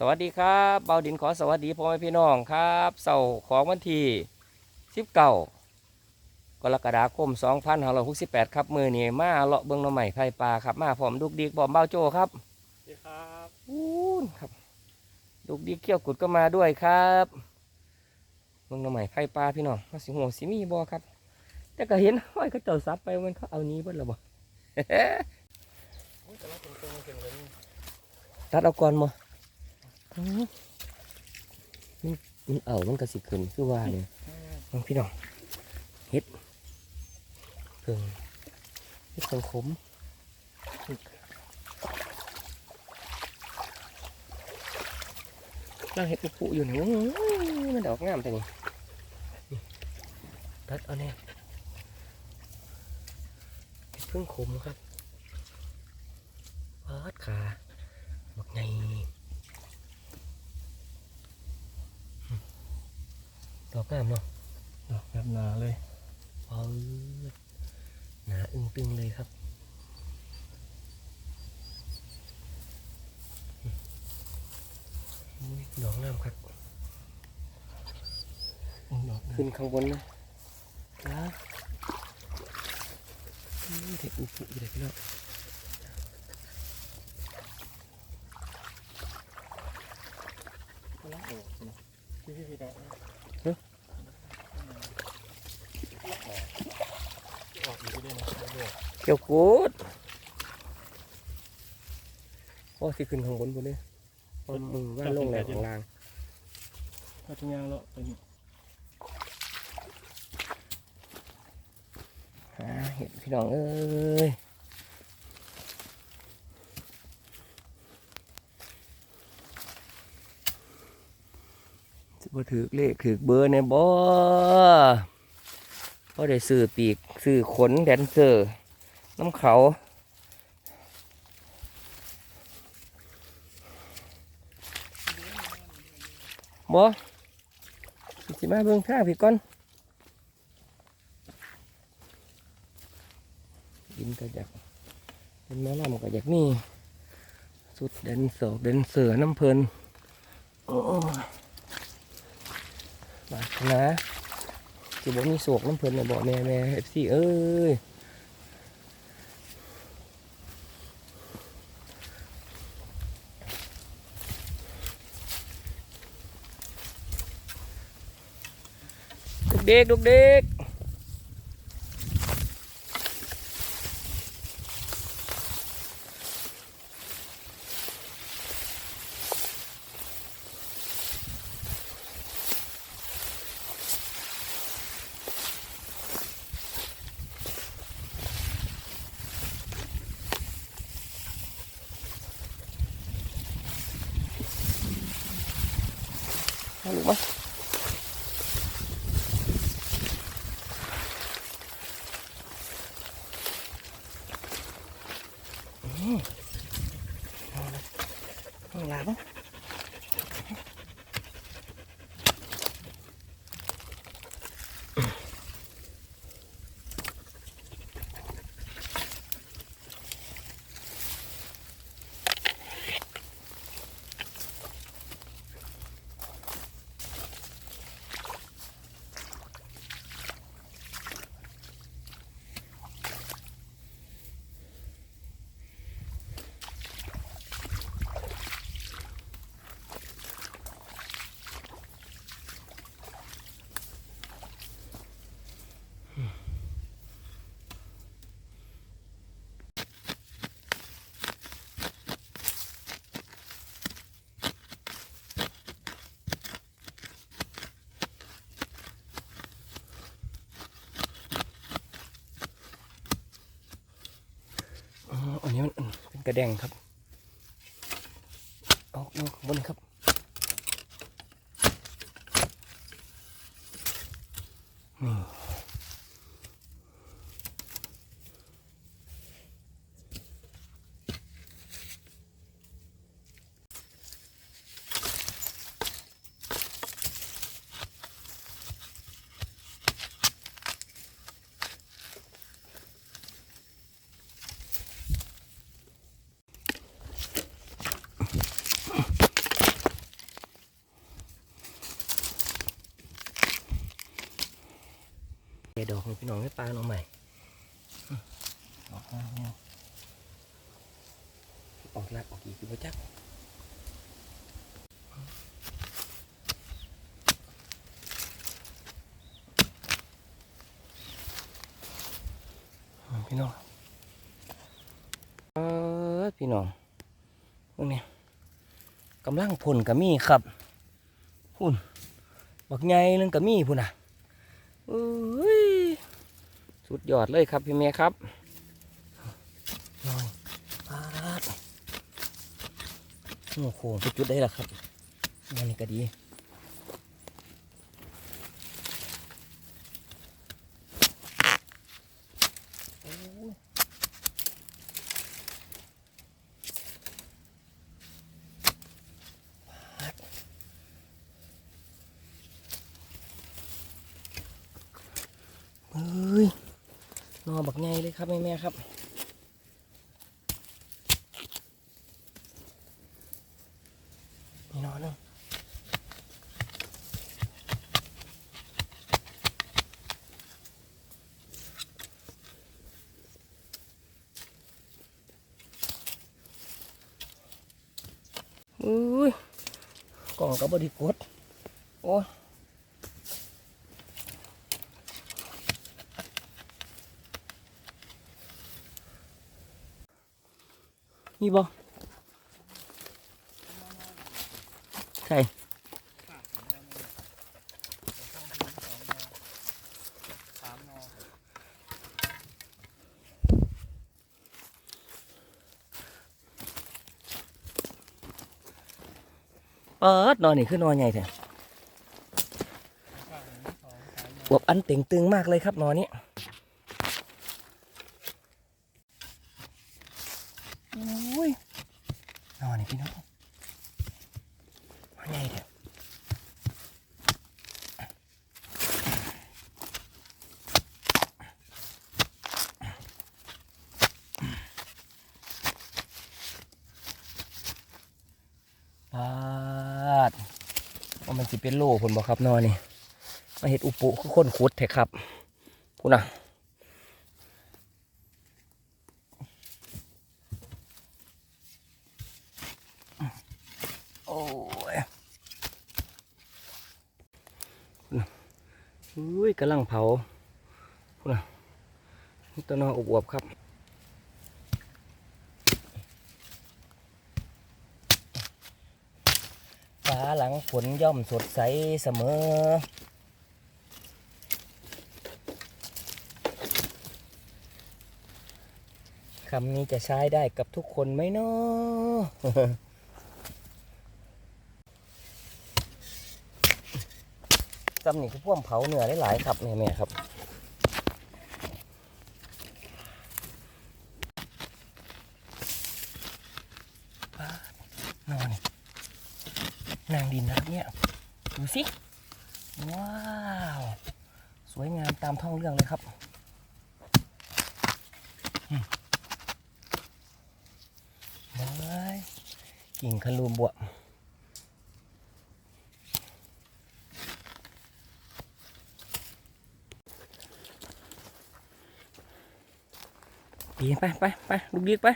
สวัสดีครับเบาดินขอสวัสดีพ่อแม่พี่น้องครับเสาร์ของวันที่19กรกฎาคม2568 ครับ มือนี้มาเลาะเบิ้งหน้ำใหม่ไผ่ปลาครับ มาผมดุกดิกบอมเบ้าโจครับสวัสดีครับอู้นครับดุกดิกเขี้ยวกุดก็มาด้วยครับเบิ้งหน้ำใหม่ไผ่ปลาพี่น้องมาสิหัวสิมีบอครับ แต่ก็เห็นห้อยเขาเจ้าซับไปมันเขาเอานี้เบิ้ลแล้วบ่อุ๊ยแต่ละตรงๆเห็นเลยนี่ตัดเอาก่อนมา มันมันเอามันก็สิขึ้นคือว่าเนี่ยน้องพี่น้องเฮ็ดเพิ่งเฮ็ดสังคมนั่งเฮ็ดอุปุอยู่นี่อื้อมันดอกงามแต่นี่นี่ตัดเอาแน่เฮ็ดเพิ่งขมครับวาดขาบักไง อกงามเนาะดอกแบบหนาเลยเออหนาอึ้งตึงเลยครับอุ๊ยดอกน้ำครับดอกขึ้นข้างบนนะนะอุ๊ยเด็กอุปุอยู่เด็กพี่น้องละออกนะพี่พี่พี่ดอกนะออกอยู่ด้วยนะ เกี่ยวกูดโอ้ที่ขึ้นข้างบนบนนี้พอมือว่าลงแหลข้างลางๆถ้าทุ่งยางแล้วไปนี่หาเห็ดพี่น้องเอ้ยบ่ถือเลขถือเบอร์ในบ่พอได้ซื้อปีกซื้อขนแดนเซอร์ น้ำเขา บ่สิมาเบิ่งทางพี่ก่อนยินก็อยากเป็นหมอลำก็อยากนี่สุดเดนเสร์เดนเสือน้ำเพลินโอ้บาดนะสิบอกมีโศกน้ำเพลินนะบอกแม่แม่เอฟซีเอ้ย เด็กลูกเด็ก เอาลูกมาอืมเอาละเอาละมั้งอ๋ออันนี้มันเป็น กระแดงครับเอาเอาข้างบนครับ เดี๋ยวดอกพี่น้องให้ปลาหน่อใหม่ออกมาเนี่ยออกกออกอีกคือบ่จักพี่น้องเออพี่น้องพวกนี้กำลังพ่นกระมี่ครับพุ่นบักใหญ่นึงกระมี่พุ่นอะ สุดยอดเลยครับพี่เมย์ครับนอนปาดโอ้โหไปจุดได้แล้วครับงานนี้ก็ดีโอ้ยปาดเอ้ยน อบักไงเลยครับแม่แม่ๆครับนี่นอนนึงอุ้ยกล่องกับบไดีกด โอ้ย นี่บ่ใช่เปิดนอนนี่คือนอนใหญ่แท้อวบอันเต่งตึงมากเลยครับนอนนี้โอ้ยนอนนี่พี่น้องนอนใหญ่แท้ปาดว่า มันสิเป็นโลผลบ่ครับนอนนี่มาเห็ดอุปุคือคนขุดแท้ครับพูดนะโอ้ยพูดนะอุ้ยกำลังเผาพูดนะนี่ตัวนออบอวบๆครับ ฟ้าหลังฝนย่อมสดใสเสมอ คำนี้จะใช้ได้กับทุกคนไหมเนาะจำนี่คือพ่วงเผาเหนือได้หลายครับแม่ๆครับ ป้านอนนี่ นางดินนะครับเนี่ย ดูสิ ว้าว สวยงามตามท้อง เรื่องเลยครับบายกิ่งขลูมบวบดีไปไปไปลูกดิกไป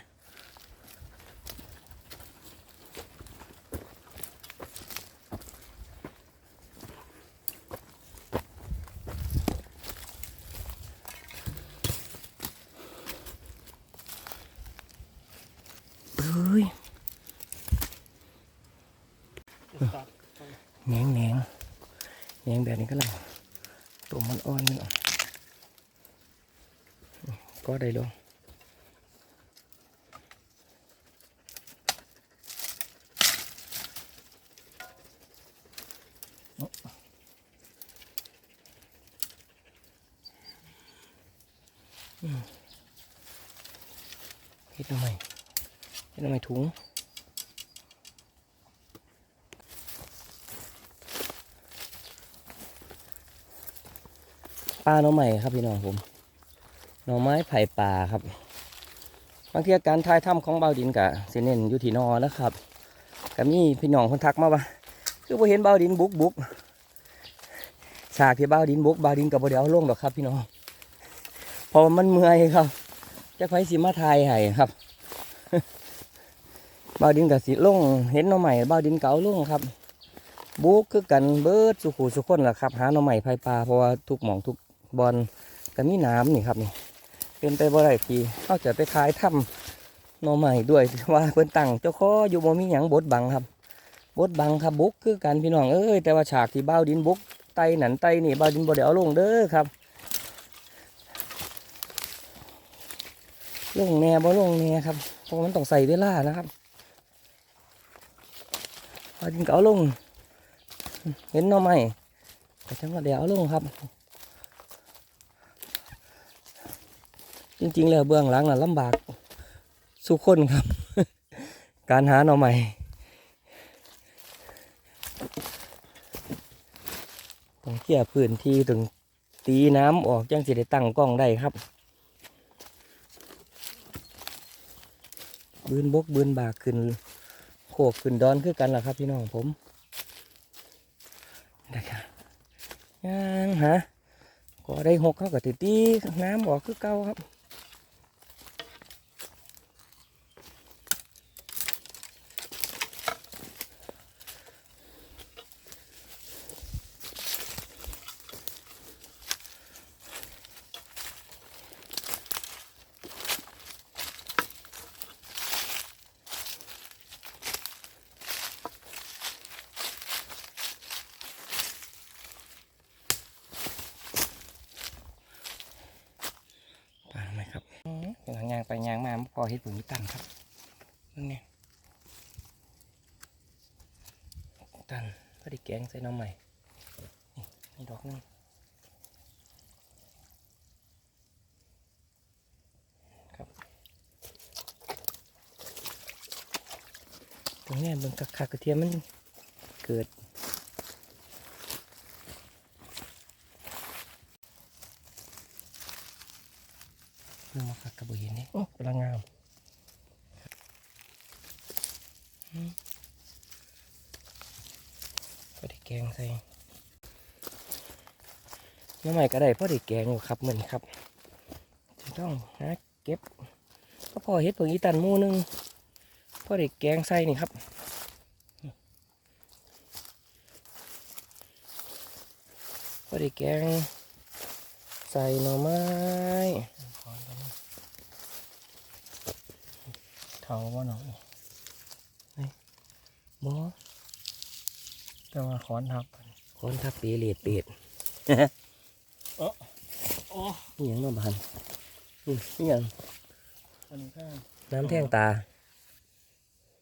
เฮ้ยแหนงแหนง แหนงแบบนี้ก็แล้วตัวมันอ่อนนี่ก็ได้ลงอืมเฮ็ดทำไมเฮ็ดทำไมถุง ปลา หน่อใหม่ครับพี่น้องผมหน่อไม้ไผ่ป่าครับบางทีการทายถ้ำของเบาดินกะเสเนนอยู่ที่นอนะครับก็มีพี่น้องคนทักมาว่าคือพอเห็นเบาดินบุกบุกฉากที่บ้าดินบุกบ้าดินกับบ่ได้เอาลงดอกครับ พี่น้องพราะว่ามันเมื่อยครับจะไผสิมาทายให้ครับบ้าดินกับสิลงเห็นหน่อใหม่บ้าดินเก่าลงครับบุกคือกันเบิดสุขุสุขคนล่ะครับ หาหน่อใหม่ไผ่ปลาเพราะว่าทุกหม่องทุก บอลก็มีน้ำนี่ครับนี่เป็นไปบ่ได้ทีเขาจะไปขายถ้ำหน่อใหม่ด้วยว่าเพิ่นตั้งเจ้าข้ออยู่บ่มีหยังบดบังครับ บดบังครับบุกคือกันพี่น้องเอ้ยแต่ว่าฉากที่บ้าดินบุกไตหนันไตนี่บ้าดินบ่ได้เอาลงเด้อครับลงแน่บ่ลงแน่ครับเพราะมันต้องใส่เวลานะครับบ้าดินเก็เอาลง เห็นน่อไม้แต่จังว่าเดี๋ยวเอาลงครับ จริง ๆ แล้วเบื้องหลังน่ะลำบากสุคนครับ การหาหน่อใหม่ต้องเคลียร์พื้นที่ถึงตีน้ำออกจังสิได้ตั้งกล้องได้ครับ บืนบกบืนบากขึ้นโขกขึ้นดอนคือกันล่ะครับพี่น้องผมนะครับยังฮะก็ได้หกเข้ากับติตีน้ำออกคือเก่าครับ ไปไหมครับกำลังยางไปยางมาพอเห็ดปุ๋ยตันครับ นั่นไงตันพอดีแกงใส่น้ำใหม่นี่นี่ดอกนึงครับตรงนี้เบิ่งคักๆกระเทียมมันเกิด เรื่องมาคักกระบุเห็นนี่ โอ้กำลังงาม พอได้แกงใส่ น้ำใหม่ก็ได้พอได้แกงอยู่ครับเหมือนครับจะต้องนะเก็บก็พอเฮ็ดผงอีตันหมูหนึงพอได้แกงใส่นี่ครับพอได้แกงใส่หน่อไม้ขอนกันนี่เถาว่าหนองบ่แต่ว่าขอนทับคนทับปีเลียดเปียด โอ้นี่หยังเน้ำบานนี่นี่หยังอันนี้ข้างน้ำแท่งตา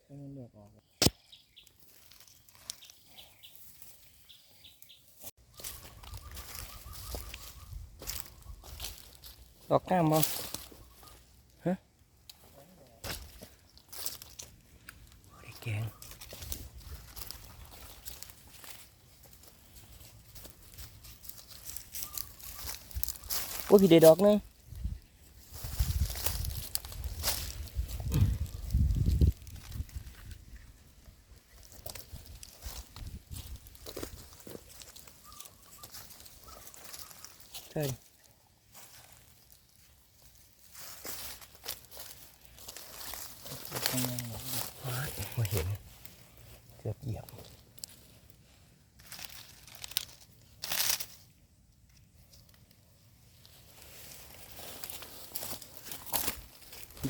ให้มันเลือกออกดอกงามบ่ฮะบ่ได้แกง โอ้พี่ได้ดอกนึงใช่เห็นเกือบเหยียบ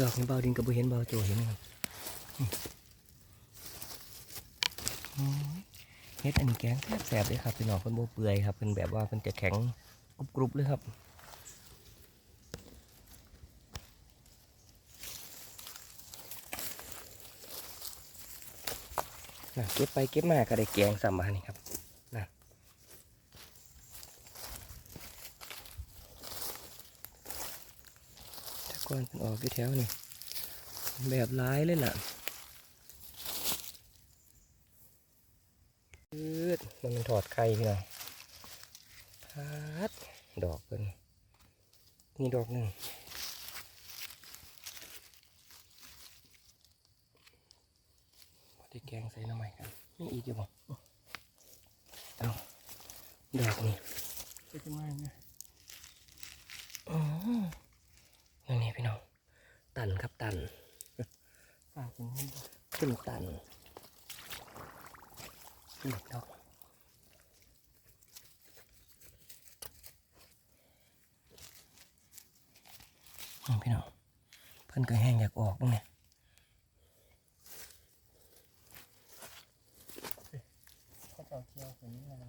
ดอกนี้เบาดินกับบุเห็นเบาโจเห็นครับเฮ็ดอันนี้แกงแสบเลยครับพี่น้องเพิ่นโบเปื่อยครับเป็นแบบว่าเพิ่นจะแข็งกรุบๆเลยครับนะเก็บไปเก็บมาก็ได้แกงสัมมานี่ครับน่ะถ้า ก่อนเป็นออกอยู่แถวนี่แบบร้ายเลยล่ะยืดมันเป็นถอดไข่พี่น้องพัดดอกเป็นนี่ดอกหนึ่งพอได้แกงใส่หน้ำใหม่กันนี่อีกอยู่บ่เอาดอกนี่ไปทำไมเนี่ยอ๋อ อย่างนี้พี่น้อง ตันครับตันฝากถึงนี่ขึ้นตันนี่ดอกนี่พี่น้อง เพิ่นก็แห้งอยากออกบ้างเนี่ย เขาจะเอาเที่ยวถึงนี่ไง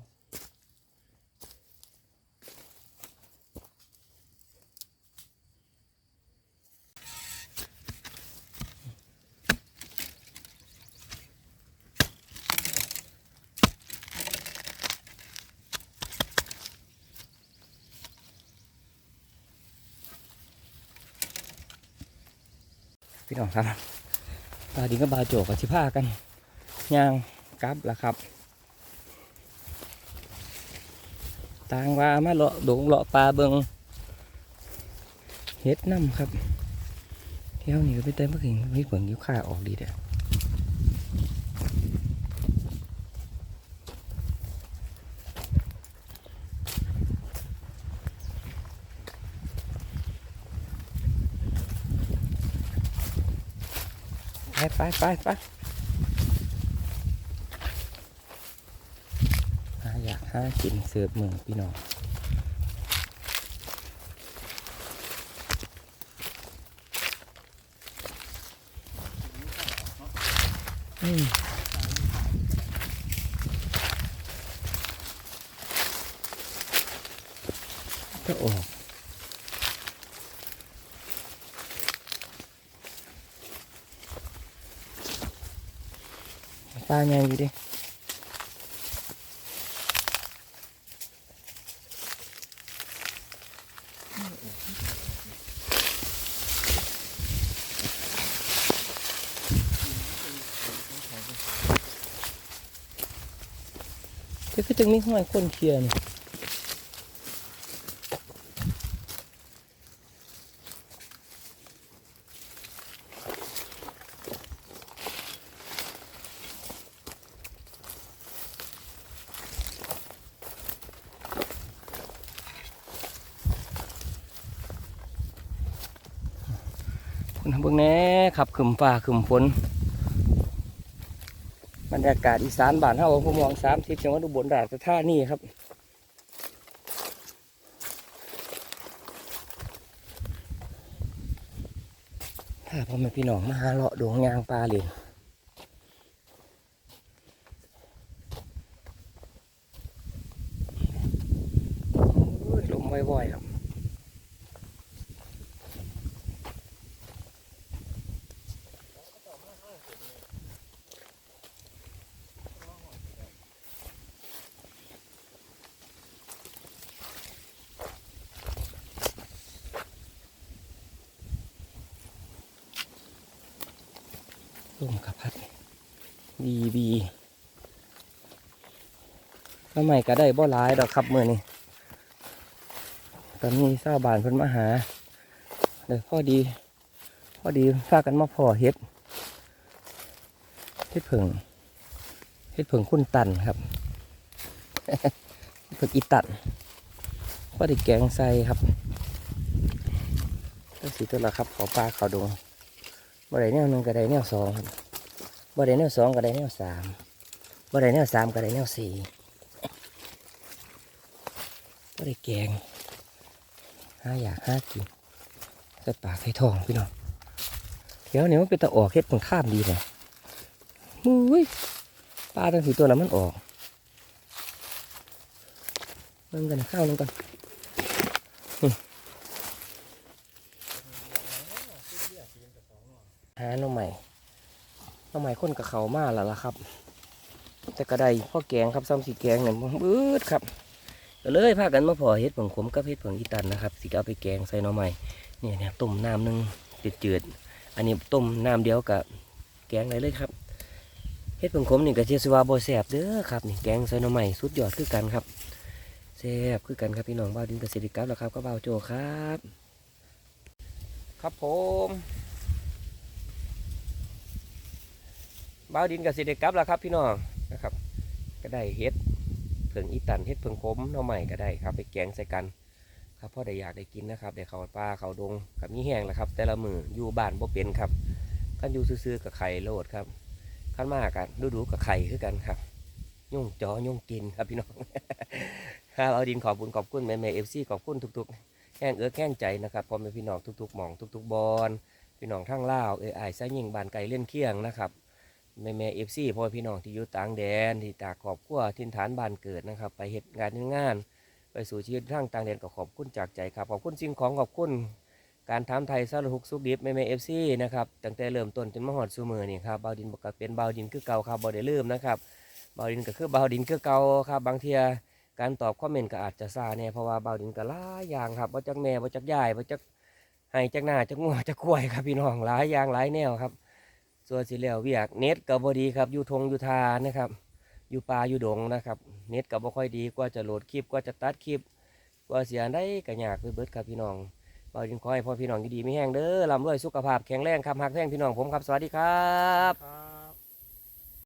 พี่น้องครับปลาดิงกับบาโจกกับชิผ้ากันย่างกลับละครับต่างว่ามาเลาะดงเลาะปลาเบิงเฮ็ดน้ำครับเที่ยวนี้ก็ไปเต้นเมื่อกี้ไม่เบิ่งยิ้วข้าออกดีเด้อ ไปไปไปหาอยากหากินเสิร์ฟมือพี่น้องอืมก็ออกปลา ใหญ่อยู่ดิก็คือจึงมีห้อยคนเคลียร์นี่คุณเบิ่งแหน่ ขึ้นฟ้าขึ้นฝนบรรยากาศอีสานบ้านเฮาผมมองสามทิศจังหวัดอุบลราชธานีครับถ้าพ่อแม่พี่น้องมาหาเลาะดวงยางปลาเลยอ้ยลมบ่อยๆครับ ลมกับพัดบีบี ทำไมก็ได้บ่หลายดอกครับมือนี่ตอนนี้เศร้าวบานเพิ่นมาหาเดี๋ยวพอดีพอดีพากันมาพอเฮ็ดเฮ็ดเผิงเฮ็ดเผิงคุณตันครับเผิงอีตันพอด้แกงใส่ครับก็สีตัวละครับขาปลาขาดงบ่ได้แนวหนึ่งก็ได้แนวสองครับบ่ได้แนวสองก็ได้แนวสามบ่ได้แนวสามก็ได้แนวสี่ บ่ได้แกงห้าอยากห้ากินใส่ปากใส่ทองพี่น้องเดี๋ยวนี้มันเป็นตะออกเฮ็ดมันข้ามดีเลยมุ้ยปลาตั้งสี่ตัวแล้วมันออกเบิ่งกันข้าวนึงกันหาหน่อใหม่หน่อใหม่คนกับเขามาแล้วล่ะครับ แต่กระไดพ่อแกงครับซ้ำสีแกงเนี่ยบืดครับ ก็เลยพากันมาพอเฮ็ดผงขมกับเฮ็ดผงอีตันนะครับสิเอาไปแกงใส่หน่อใหม่เนี่ยเนี่ยต้มน้ำหนึ่งจืดๆอันนี้ต้มน้ำเดียวกับแกงเลยเลยครับเฮ็ดผงขมนี่ก็เชื่อว่าบ่แซ่บเด้อครับนี่แกงใส่หน่อใหม่สุดยอดคือกันครับแซ่บคือกันครับพี่น้องบ้าดินเกษตรกรรมแล้วครับก็บ่าโจครับ ครับผมบ้าดินกับสิเด็กกลับแล้วครับพี่น้องนะครับ ก็ได้เฮ็ด เพิงอีตันเฮ็ดเพิงขมหน่อใหม่ก็ได้ครับ ไปแกงใส่กัน ครับพ่อได้อยากได้กินนะครับได้เขาป่าเขาดงกับมีแห้งแหละครับ แต่ละมืออยู่บ้านบ่เป็นครับกันอยู่ซื่อๆกับไข่โลดครับขั้นมากกันดูๆกับไข่คือกันครับยุ่งจอยุ่งกินครับพี่น้องครับเอาดินขอบคุณขอบคุณแม่แม่เอฟซีขอบคุณทุกๆแห้งเอื้อแห้งใจนะครับพ่อแม่พี่น้องทุกๆหมองทุกๆบอลพี่น้องทั้งล่าวเอไอไส้ยิงบานไก่เล่นเคียงนะครับ แม่แม่เอฟซีพ่อพี่น้องที่อยู่ต่างแดนที่จากขอบครัวทินฐานบ้านเกิดนะครับ ไปเหตุงานงาน ไปสู่ชีวิตทางต่างแดนก็ขอบคุณจากใจครับขอบคุณสิ่งของขอบคุณการถามไทยสารหุกสุกดิบแม่แม่เอฟซีนะครับตั้งแต่เริ่มต้นจนมาหอดซูมือนี่ครับเบาดินบอกกับเป็นเบาดินคือเก่าครับบ่ได้ลืมนะครับเบาดินก็คือเบาดินคือเก่าครับบางเทียการตอบคอมเมนต์ก็อาจจะซาเนี่ยเพราะว่าเบาดินก็หลายอย่างครับว่าจักแม่ว่าจักยายว่าจักให้จักหน้าจักงัวจักควยครับพี่น้องหลายอย่างหลายแนวครับ ส่วนสิแล้วเวียกเน็ตกับ่ดีครับอยู่ทงอยู่ทานะครับ อยู่ป่าอยู่ดงนะครับ เน็ตกับ่ค่อยดีกว่าจะโหลดคลิปกว่าจะตัดคลิปกว่าเสียได้กระยากไปเบิดครับพี่น้องเบาจึงขอให้พ่อพี่น้องอยู่ดีไม่แห้งเด้อลำรวยสุขภาพแข็งแรงครับหักแห้งพี่น้องผมครับสวัสดีครับ